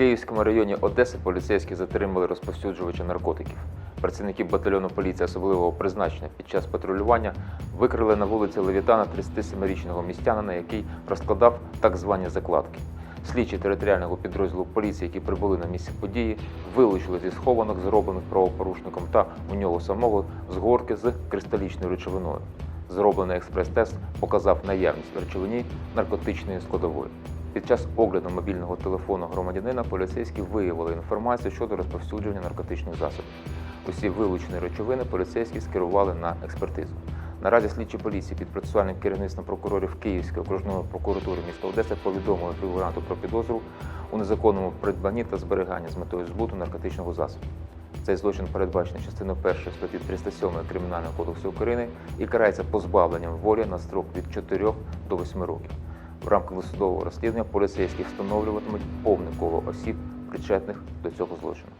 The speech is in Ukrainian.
Київському районі Одеси поліцейські затримали розповсюджувача наркотиків. Працівники батальйону поліції особливого призначення під час патрулювання викрили на вулиці Левітана 37-річного містянина, який розкладав так звані закладки. Слідчі територіального підрозділу поліції, які прибули на місце події, вилучили зі схованок, зроблених правопорушником, та у нього самого згорки з кристалічною речовиною. Зроблений експрес-тест показав наявність в речовині наркотичної складової. Під час огляду мобільного телефону громадянина поліцейські виявили інформацію щодо розповсюдження наркотичних засобів. Усі вилучені речовини поліцейські скерували на експертизу. Наразі слідчі поліції під процесуальним керівництвом прокурорів Київської окружної прокуратури міста Одеси повідомили фігуранту про підозру у незаконному придбанні та зберіганні з метою збуту наркотичного засобу. Цей злочин передбачений частиною 1 статті 307 Кримінального кодексу України і карається позбавленням волі на строк від 4 до 8 років. В рамках досудового розслідування поліцейські встановлюватимуть повне коло осіб, причетних до цього злочину.